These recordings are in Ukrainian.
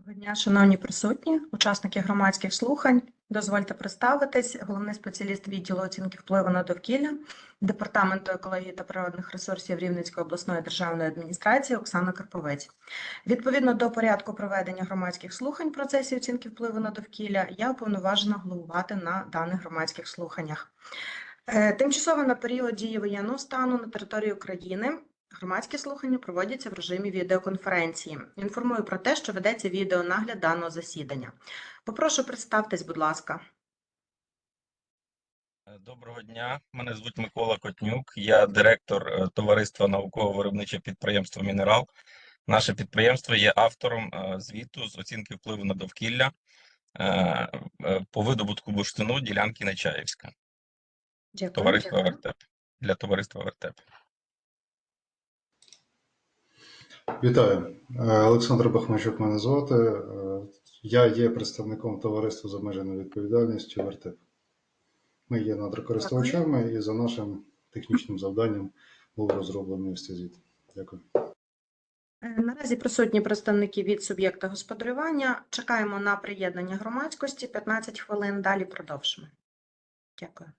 Доброго дня, шановні присутні, учасники громадських слухань. Дозвольте представитись. Головний спеціаліст відділу оцінки впливу на довкілля Департаменту екології та природних ресурсів Рівненської обласної державної адміністрації Оксана Карповець. Відповідно до порядку проведення громадських слухань в процесі оцінки впливу на довкілля, я уповноважена головувати на даних громадських слуханнях. Е, Тимчасово на період дії воєнного стану на території України Громадські слухання проводяться в режимі відеоконференції. Інформую про те, що ведеться відеонагляд даного засідання. Попрошу представтесь, будь ласка. Е, Доброго дня, мене звуть Микола Котнюк, я директор е, товариства науково-виробниче підприємство Мінерал. Наше підприємство є автором е, звіту з оцінки впливу на довкілля по видобутку бурштину ділянки Нечаївська. Дякую. Товариство Вертеп для товариства Вертеп. Вітаю, Е, Олександр Бахмачук мене звати. Е, Я є представником товариства з обмеженою відповідальністю Вертеп. Ми є надрокористувачами і за нашим технічним завданням був розроблений звіт. Дякую. Е, Наразі присутні представники від суб'єкта господарювання. Чекаємо на приєднання громадськості. 15 хвилин. Далі продовжимо. Дякую.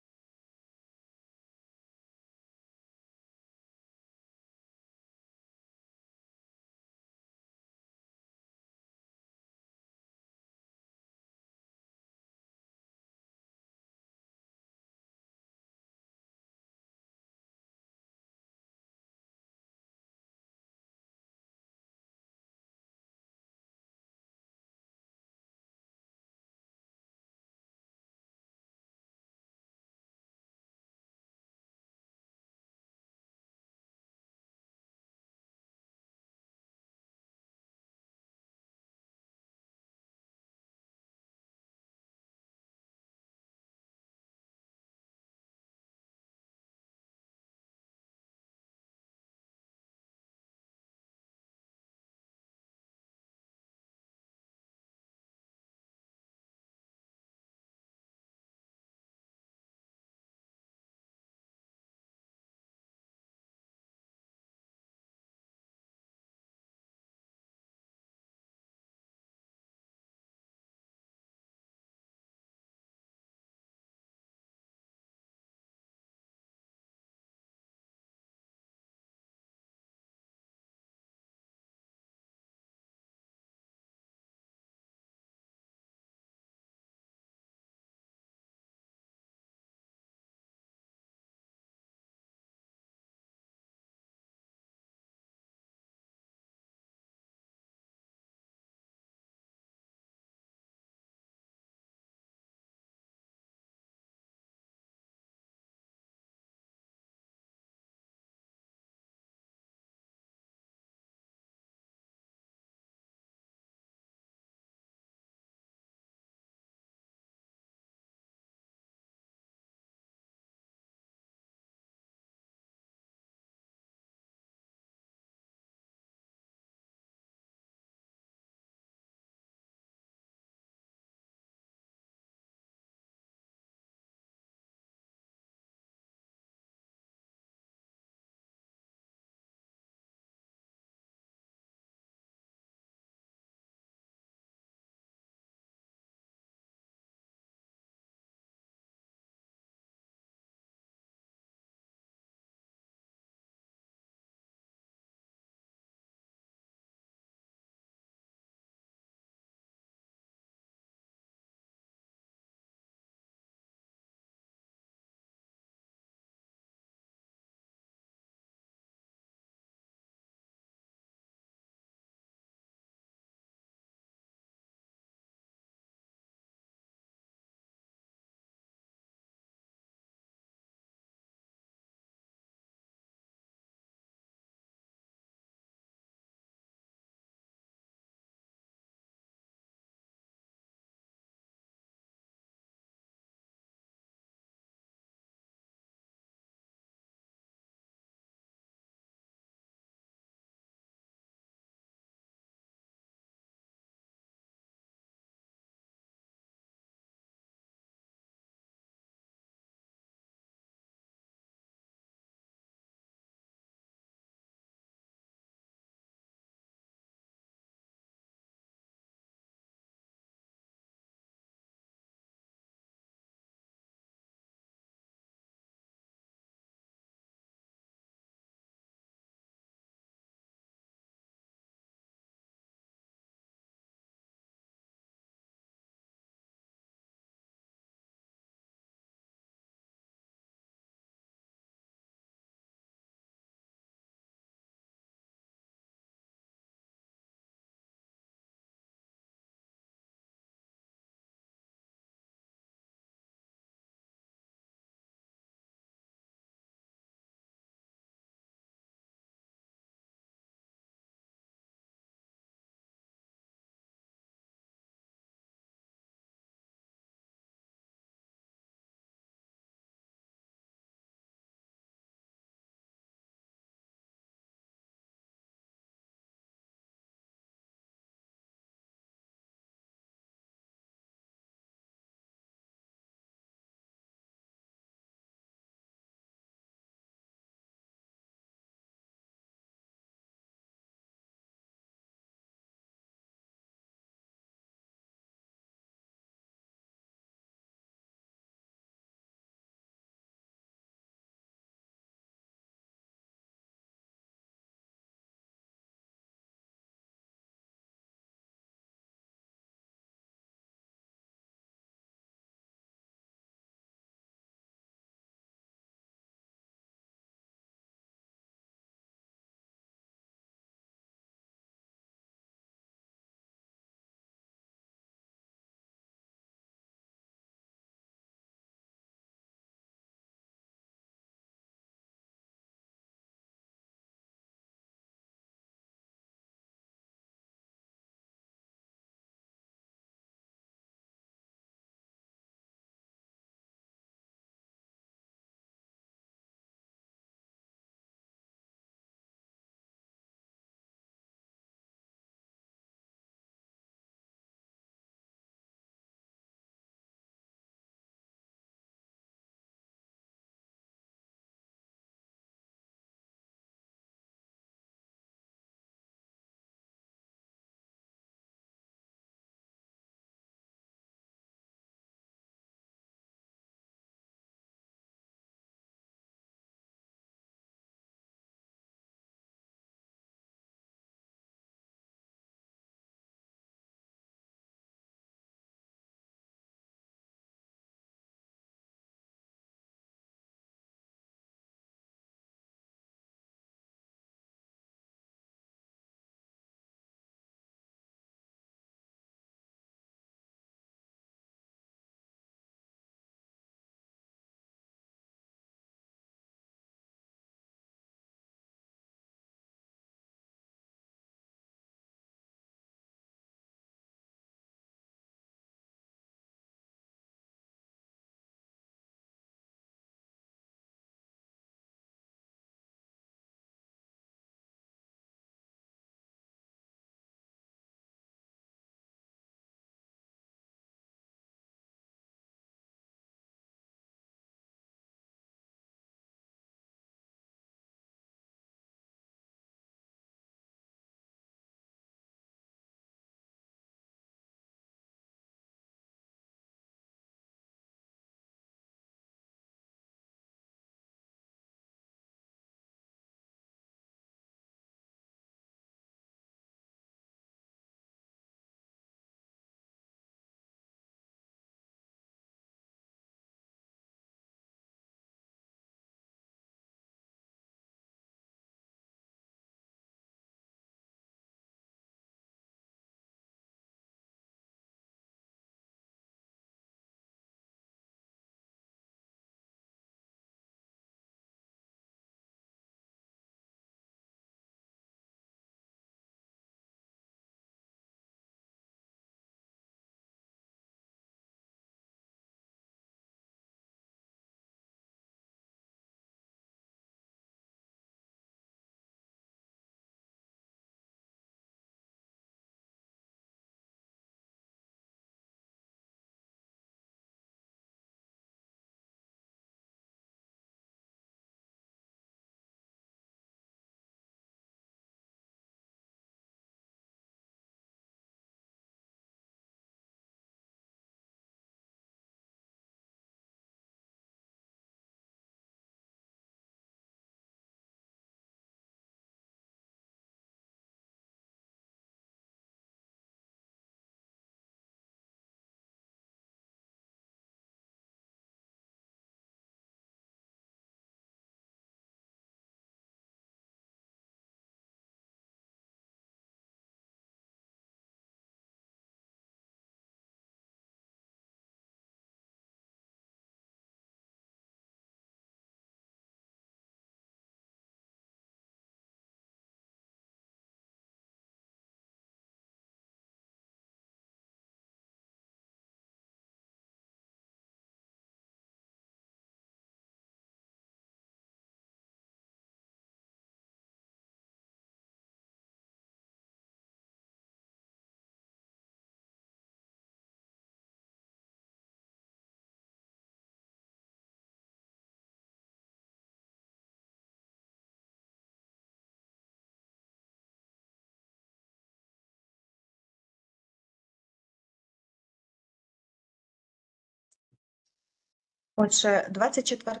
Отже, 24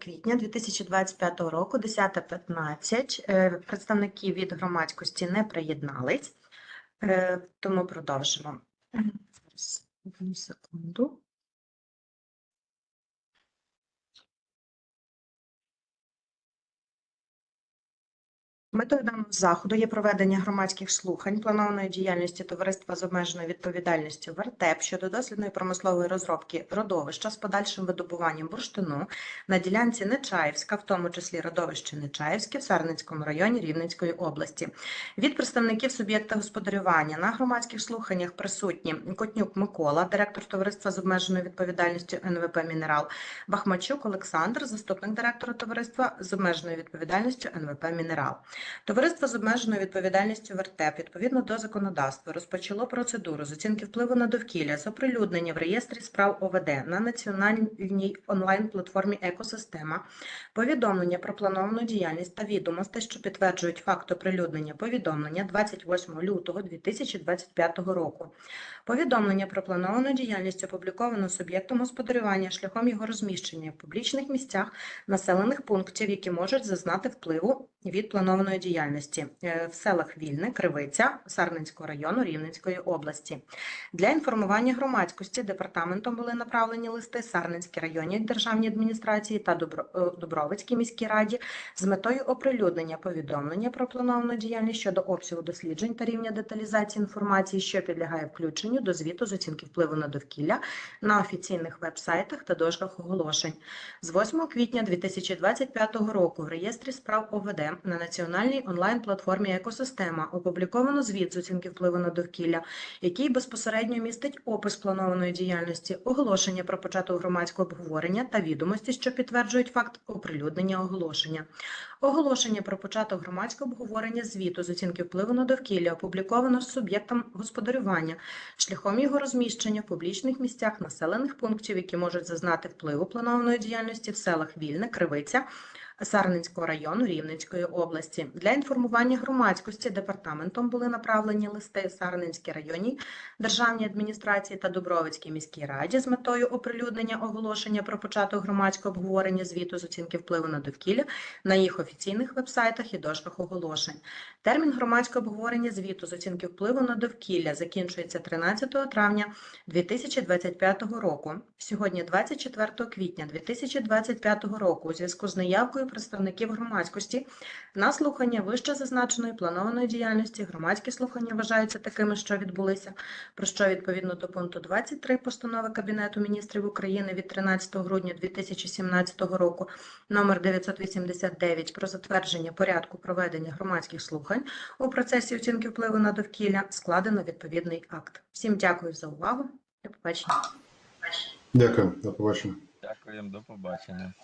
квітня 2025 року, 10.15, е, представники від громадськості не приєднались, е, тому продовжимо. Одну секунду. Метою даного заходу є проведення громадських слухань планованої діяльності товариства з обмеженою відповідальністю «Вертеп» щодо дослідної промислової розробки родовища з подальшим видобуванням бурштину на ділянці Нечаївська, в тому числі родовище Нечаївське в Сарненському районі Рівненської області. Від представників суб'єкта господарювання на громадських слуханнях присутні Котнюк Микола, директор товариства з обмеженою відповідальністю НВП Мінерал, Бахмачук Олександр, заступник директора товариства з обмеженою відповідальністю НВП Мінерал. Товариство з обмеженою відповідальністю «Вертеп» відповідно до законодавства розпочало процедуру з оцінки впливу на довкілля з оприлюднення в реєстрі справ ОВД на національній онлайн-платформі «Екосистема» повідомлення про плановану діяльність та відомостей, що підтверджують факт оприлюднення повідомлення 28 лютого 2025 року. Повідомлення про плановану діяльність опубліковано суб'єктом господарювання шляхом його розміщення в публічних місцях населених пунктів, які можуть зазнати впливу від планованої діяльності е, в селах Вільне, Кривиця, Сарненського району Рівненської області. Для інформування громадськості департаментом були направлені листи Сарненській районній державній адміністрації та е, Дубровицькій міській раді з метою оприлюднення повідомлення про плановану діяльність щодо обсягу досліджень та рівня деталізації інформації, що підлягає включенню до звіту з оцінки впливу на довкілля на офіційних веб-сайтах та дошках оголошень. З 8 квітня 2025 року в реєстрі справ ОВД на національній онлайн-платформі Екосистема опубліковано звіт з оцінки впливу на довкілля, який безпосередньо містить опис планованої діяльності, оголошення про початок громадського обговорення та відомості, що підтверджують факт оприлюднення оголошення. Оголошення про початок громадського обговорення звіту з оцінки впливу на довкілля опубліковано суб'єктом господарювання шляхом його розміщення в публічних місцях населених пунктів, які можуть зазнати впливу планованої діяльності в селах Вільне, Кривиця, Сарненського району Рівненської області. Для інформування громадськості департаментом були направлені листи Сарненській районній державній адміністрації та Дубровицькій міській раді з метою оприлюднення оголошення про початок громадського обговорення звіту з оцінки впливу на довкілля на їх офіційних вебсайтах і дошках оголошень. Термін громадського обговорення звіту з оцінки впливу на довкілля закінчується 13 травня 2025 року. Сьогодні 24 квітня 2025 року у зв'язку з неявкою представників громадськості на слухання вище зазначеної планованої діяльності громадські слухання вважаються такими, що відбулися, про що відповідно до пункту 23 постанови Кабінету міністрів України від 13 грудня 2017 року номер 989 про затвердження порядку проведення громадських слухань у процесі оцінки впливу на довкілля складено відповідний акт. Всім дякую за увагу. До побачення. Дякую, до побачення. Дякуємо, до побачення.